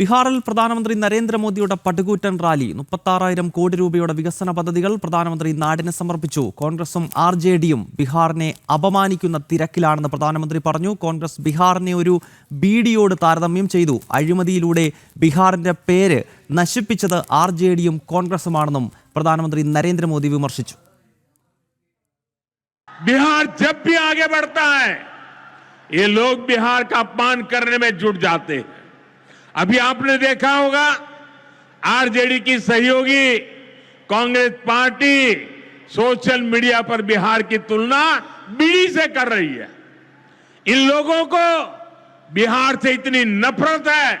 ബീഹാറിൽ പ്രധാനമന്ത്രി നരേന്ദ്രമോദിയുടെ പടുകൂറ്റൻ റാലി മുപ്പത്താറായിരം കോടി രൂപയുടെ വികസന പദ്ധതികൾ പ്രധാനമന്ത്രി നാടിന് സമർപ്പിച്ചു കോൺഗ്രസും ആർ ജെ ഡിയും ബീഹാറിനെ അപമാനിക്കുന്ന തിരക്കിലാണെന്ന് പ്രധാനമന്ത്രി പറഞ്ഞു കോൺഗ്രസ് ബീഹാറിനെ ഒരു ബീഡിയോട് താരതമ്യം ചെയ്തു അഴിമതിയിലൂടെ ബീഹാറിന്റെ പേര് നശിപ്പിച്ചത് ആർ ജെ ഡിയും കോൺഗ്രസുമാണെന്നും പ്രധാനമന്ത്രി നരേന്ദ്രമോദി വിമർശിച്ചു बिहार जब भी आगे बढ़ता है ये लोग बिहार का अपमान करने में जुट जाते हैं अभी आपने देखा होगा, आरजेडी की सहयोगी, कांग्रेस पार्टी, सोशल मीडिया पर बिहार की तुलना बीड़ी से कर रही है। इन लोगों को बिहार से इतनी नफरत है,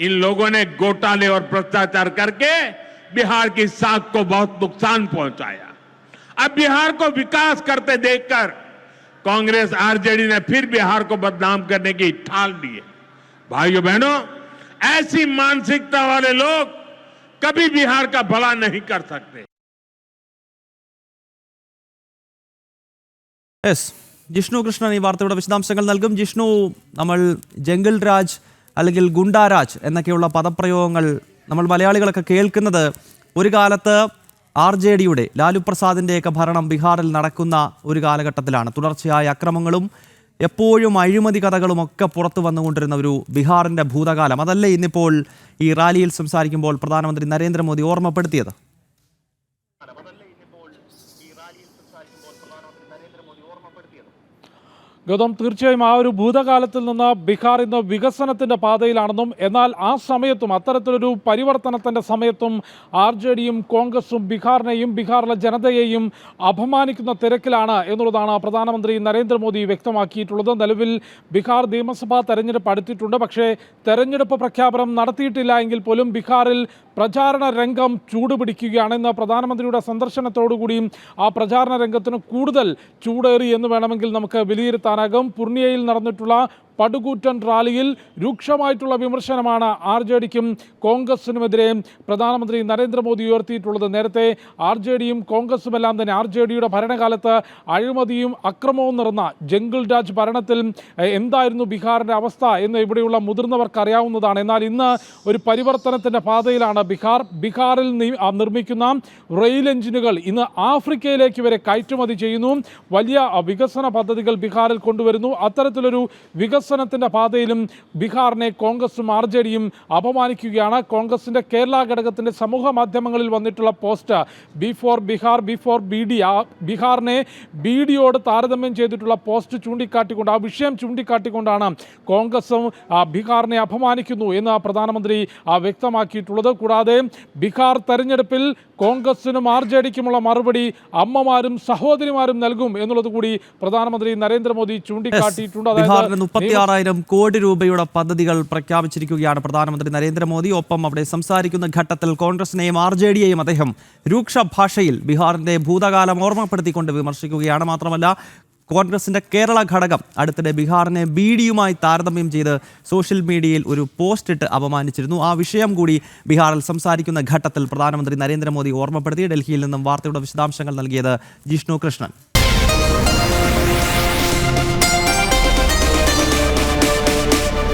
इन लोगों ने घोटाले और भ्रष्टाचार करके बिहार की साख को बहुत नुकसान पहुँचाया। अब बिहार को विकास करते देखकर कांग्रेस, आरजेडी ने फिर बिहार को बदनाम करने की ठाल ली है। भाइयों, बहनों ऐसी मानसिकता वाले लोग कभी बिहार का भला नहीं कर सकते യെസ് ജിഷ്ണു കൃഷ്ണൻ ഈ വാർത്തയുടെ വിശദാംശങ്ങൾ നൽകും ജിഷ്ണു നമ്മൾ ജംഗിൾ രാജ് അല്ലെങ്കിൽ ഗുണ്ടാരാജ് എന്നൊക്കെയുള്ള പദപ്രയോഗങ്ങൾ നമ്മൾ മലയാളികളൊക്കെ കേൾക്കുന്നത് ഒരു കാലത്ത് ആർ ജെ ഡിയുടെ ലാലു പ്രസാദിൻ്റെയൊക്കെ ഭരണം ബീഹാറിൽ നടക്കുന്ന ഒരു കാലഘട്ടത്തിലാണ് തുടർച്ചയായ അക്രമങ്ങളും എപ്പോഴും അഴിമതി കഥകളും ഒക്കെ പുറത്തു വന്നുകൊണ്ടിരുന്ന ഒരു ബീഹാറിന്റെ ഭൂതകാലം. അതല്ലേ ഇന്നിപ്പോൾ ഈ റാലിയിൽ സംസാരിക്കുമ്പോൾ പ്രധാനമന്ത്രി നരേന്ദ്രമോദി ഓർമ്മപ്പെടുത്തിയത്? ഗൗതം തീർച്ചയായും ആ ഒരു ഭൂതകാലത്തിൽ നിന്ന് ബീഹാർ ഇന്ന് വികസനത്തിന്റെ പാതയിലാണെന്നും എന്നാൽ ആ സമയത്തും അത്തരത്തിലൊരു പരിവർത്തനത്തിന്റെ സമയത്തും ആർ ജെ ഡിയും കോൺഗ്രസും ബീഹാറിനെയും ബീഹാറിലെ ജനതയെയും അപമാനിക്കുന്ന തിരക്കിലാണ് എന്നുള്ളതാണ് പ്രധാനമന്ത്രി നരേന്ദ്രമോദി വ്യക്തമാക്കിയിട്ടുള്ളത്. നിലവിൽ ബീഹാർ നിയമസഭാ തെരഞ്ഞെടുപ്പ് അടുത്തിട്ടുണ്ട്. പക്ഷേ തെരഞ്ഞെടുപ്പ് പ്രഖ്യാപനം നടത്തിയിട്ടില്ല എങ്കിൽ പോലും ബീഹാറിൽ പ്രചാരണ രംഗം ചൂടുപിടിക്കുകയാണ് ഇന്ന് പ്രധാനമന്ത്രിയുടെ സന്ദർശനത്തോടുകൂടിയും ആ പ്രചാരണ രംഗത്തിന് കൂടുതൽ ചൂടേറി എന്ന് വേണമെങ്കിൽ നമുക്ക് വിലയിരുത്താനാകും. പൂർണിയയിൽ നടന്നിട്ടുള്ള പടുകൂറ്റൻ റാലിയിൽ രൂക്ഷമായിട്ടുള്ള വിമർശനമാണ് ആർ ജെ ഡിക്കും കോൺഗ്രസിനുമെതിരെ പ്രധാനമന്ത്രി നരേന്ദ്രമോദി ഉയർത്തിയിട്ടുള്ളത്. നേരത്തെ ആർ ജെ ഡിയും കോൺഗ്രസുമെല്ലാം തന്നെ ആർ ജെ ഡിയുടെ ഭരണകാലത്ത് അഴിമതിയും അക്രമവും നിറഞ്ഞ ജംഗിൾ രാജ് ഭരണത്തിൽ എന്തായിരുന്നു ബീഹാറിന്റെ അവസ്ഥ എന്ന് ഇവിടെയുള്ള മുതിർന്നവർക്ക് അറിയാവുന്നതാണ്. എന്നാൽ ഇന്ന് ഒരു പരിവർത്തനത്തിന്റെ പാതയിലാണ് ബീഹാർ. ബീഹാറിൽ നിർമ്മിക്കുന്ന റെയിൽ എഞ്ചിനുകൾ ഇന്ന് ആഫ്രിക്കയിലേക്ക് വരെ കയറ്റുമതി ചെയ്യുന്നു. വലിയ വികസന പദ്ധതികൾ ബീഹാറിൽ കൊണ്ടുവരുന്നു. അത്തരത്തിലൊരു വികസനത്തിന്റെ പാതയിലും ബീഹാറിനെ കോൺഗ്രസും ആർ ജെ ഡിയും അപമാനിക്കുകയാണ്. കോൺഗ്രസിന്റെ കേരള ഘടകത്തിന്റെ സമൂഹ മാധ്യമങ്ങളിൽ വന്നിട്ടുള്ള post B for Bihar B for B D ആ ബീഹാറിനെ ബി ഡിയോട് താരതമ്യം ചെയ്തിട്ടുള്ള പോസ്റ്റ് ചൂണ്ടിക്കാട്ടിക്കൊണ്ട് ആ വിഷയം ചൂണ്ടിക്കാട്ടിക്കൊണ്ടാണ് കോൺഗ്രസും ബീഹാറിനെ അപമാനിക്കുന്നു എന്ന് പ്രധാനമന്ത്രി വ്യക്തമാക്കിയിട്ടുള്ളത്. കൂടാതെ ബീഹാർ തെരഞ്ഞെടുപ്പിൽ കോൺഗ്രസിനും ആർ ജെ ഡിക്കുമുള്ള മറുപടി അമ്മമാരും സഹോദരിമാരും നൽകും എന്നുള്ളത് കൂടി പ്രധാനമന്ത്രി നരേന്ദ്രമോദി ചൂണ്ടിക്കാട്ടിയിട്ടുണ്ട്. അതായത് മുപ്പത്തിയാറായിരം കോടി രൂപയുടെ പദ്ധതികൾ പ്രഖ്യാപിച്ചിരിക്കുകയാണ് പ്രധാനമന്ത്രി നരേന്ദ്രമോദി. ഒപ്പം അവിടെ സംസാരിക്കുന്ന ഘട്ടത്തിൽ കോൺഗ്രസിനെയും ആർ ജെ ഡിയെയും അദ്ദേഹം രൂക്ഷ ഭാഷയിൽ ബീഹാറിന്റെ ഭൂതകാലം ഓർമ്മപ്പെടുത്തിക്കൊണ്ട് വിമർശിക്കുകയാണ്. മാത്രമല്ല കോൺഗ്രസിന്റെ കേരള ഘടകം അടുത്തിടെ ബീഹാറിനെ ബി ഡിയുമായി താരതമ്യം ചെയ്ത് സോഷ്യൽ മീഡിയയിൽ ഒരു പോസ്റ്റ് ഇട്ട് അപമാനിച്ചിരുന്നു. ആ വിഷയം കൂടി ബീഹാറിൽ സംസാരിക്കുന്ന ഘട്ടത്തിൽ പ്രധാനമന്ത്രി നരേന്ദ്രമോദി ഓർമ്മപ്പെടുത്തി. ഡൽഹിയിൽ നിന്നും വാർത്തയുടെ വിശദാംശങ്ങൾ നൽകിയത് ജിഷ്ണു കൃഷ്ണൻ.